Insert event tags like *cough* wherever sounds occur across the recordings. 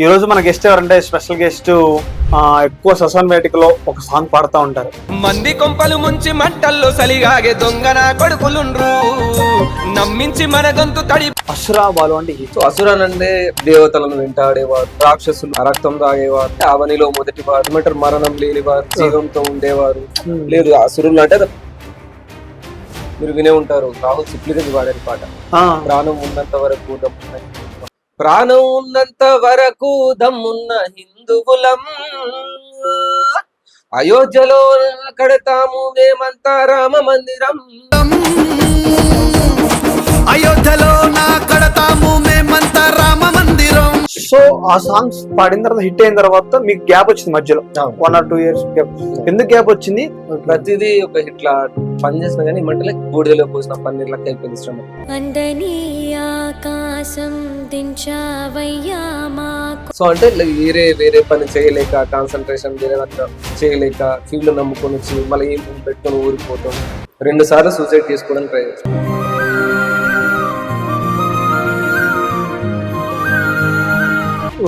ఈ రోజు మన గెస్ట్ ఎవరంటే స్పెషల్ గెస్ట్ ఎక్కువ ససన్ వేటికలో ఒక సాంగ్ పాడుతూ ఉంటారు. మంది కొంపలు ముంచి మంటల్లో సలిగాగే దొంగన కొడుకులుండ్రు. నమ్మించి మన గొంతు తడి అసురా బాలు అంటే. సో అసురన్ అంటే దేవతలను వెంటాడేవారు రాక్షసులు రక్తం తాగేవారు అవనిలో మొదటి వారు ఏమంటారు? మరణం లేనివారు జీవంతో ఉండేవారు. లేదు అసురులు అంటే మీరు వినే ఉంటారు. రాహుల్ సిప్లిగంజ్ వాడని పాట. ఆ, ప్రాణం ఉన్నంత వరకు దమ్మున్న ప్రాణం ఉన్నంత వరకు దమ్మున్న హిందువులం. అయోధ్యలో కడతాము మేమంతా రామ మందిరం. అయోధ్యలో ఆ సాంగ్స్ పాడిన తర్వాత హిట్ అయిన తర్వాత మీకు గ్యాప్ వచ్చింది మధ్యలో. One or two years gap ఎందుకు గ్యాప్ వచ్చింది? ప్రతిదీ ఒక ఇట్లా పని చేసిన కానీ మంటలే బూడిదలో పోసిన పన్నీర్ లెక్క అయిపోయింది శ్రమ. అందని ఆకాశం దించావయ్యా మాకు. సో అంటే వేరే వేరే పని చేయలేక కాన్సన్ట్రేషన్ వేరే దగ్గర చేయలేక ఫీల్డ్ నమ్ముకొని వచ్చి మళ్ళీ ఏం పెట్టుకొని ఊరిపోతాం రెండు సార్లు సూసైడ్ చేసుకోవడానికి ట్రై చేస్తాం.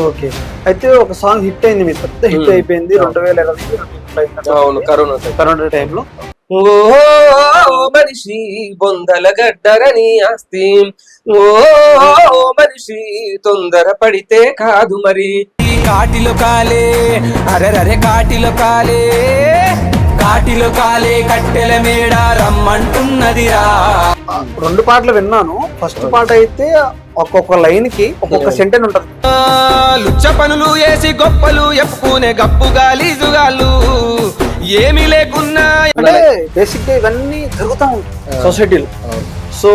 ఓకే. అయితే ఒక సాంగ్ హిట్ అయింది మీ పెద్ద హిట్. అయిపోయింది. రెండు వేల ఇరవై అవును కరోనా. కరోనా టైంలో ఓ మనిషి బొందల గడ్డరని ఆస్తి. ఓ మనిషి తొందర పడితే కాదు మరి. కాటిలో కాలే అరెరరే కాటిలో కాలే. కాటిలో కాలే కట్టెల మేడ రమ్మంటున్నదిరా. రెండు పాటలు విన్నాను. ఫస్ట్ పాట అయితే ఒక్కొక్క లైన్కి ఒక్కొక్క సెంటెన్ ఉంటది. లుచ్చ పనులు వేసి గొప్పలు ఎప్పుకునే గప్పు గాలీజుగాళ్ళు ఏమీ లేకున్నా. అంటే బేసిక్గా ఇవన్నీ జరుగుతూ ఉంటాయి సొసైటీలో. సో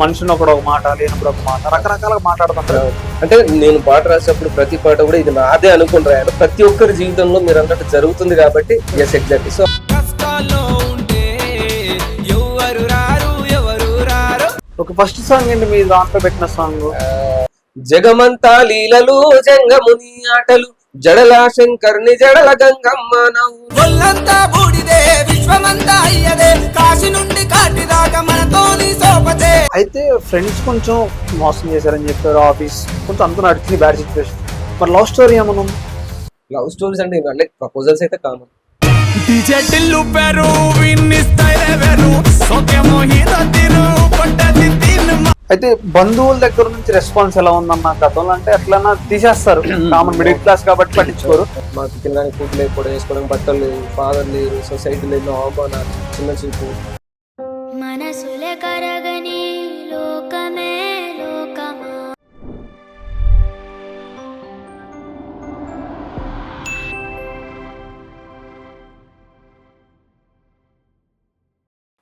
మనిషిని ఒకడు ఒక మాట లేనప్పుడు ఒక మాట రకరకాలుగా మాట్లాడుతుంటారు. అంటే నేను పాట రాసేటప్పుడు ప్రతి పాట కూడా ఇది నాదే అనుకుని రాయాలి ప్రతి ఒక్కరి జీవితంలో మీరు అన్నట్టు జరుగుతుంది కాబట్టి ఎస్ ఎగ్జాక్ట్లీ సో ఒక ఫస్ట్ సాంగ్ ఏంటి? మీ దాంట్లో పెట్టిన సాంగ్ జగమంతా లీలలు జంగముని ఆటలు జడల శంకర్ని జడల గంగమ్మ నవ్వు. ఒళ్ళంతా బూడిదే విశ్వమంతా అయ్యదే కాశీ నుండి కాటి దాకా మనతోని సోపతే. అయితే ఫ్రెండ్స్ కొంచెం మోసం చేశారని చెప్పారు ఆఫీస్. కొంచెం అంత నడిచింది బ్యాడ్ సిచ్యువేషన్ మరి లవ్ స్టోరీ ఏమన్నా? లవ్ స్టోరీస్ అంటే అంటే ప్రపోజల్స్ అయితే కామన్. టిల్లు పెరు విన్ని స్టైల్ వెరు సోకేమో హీరో అయితే బంధువుల దగ్గర నుంచి రెస్పాన్స్ ఎలా ఉందన్న గతంలో? అంటే ఎట్లన్నా తీసేస్తారు. కామన్ మిడిల్ *clears throat* క్లాస్ కాబట్టి పట్టించుకోరు. మాకు తినడానికి ఫుడ్ లేకపోవడం వేసుకోవడానికి బట్టలు లేవు ఫాదర్ లేరు సొసైటీ లేదు అవమానాలు చిన్న చూపు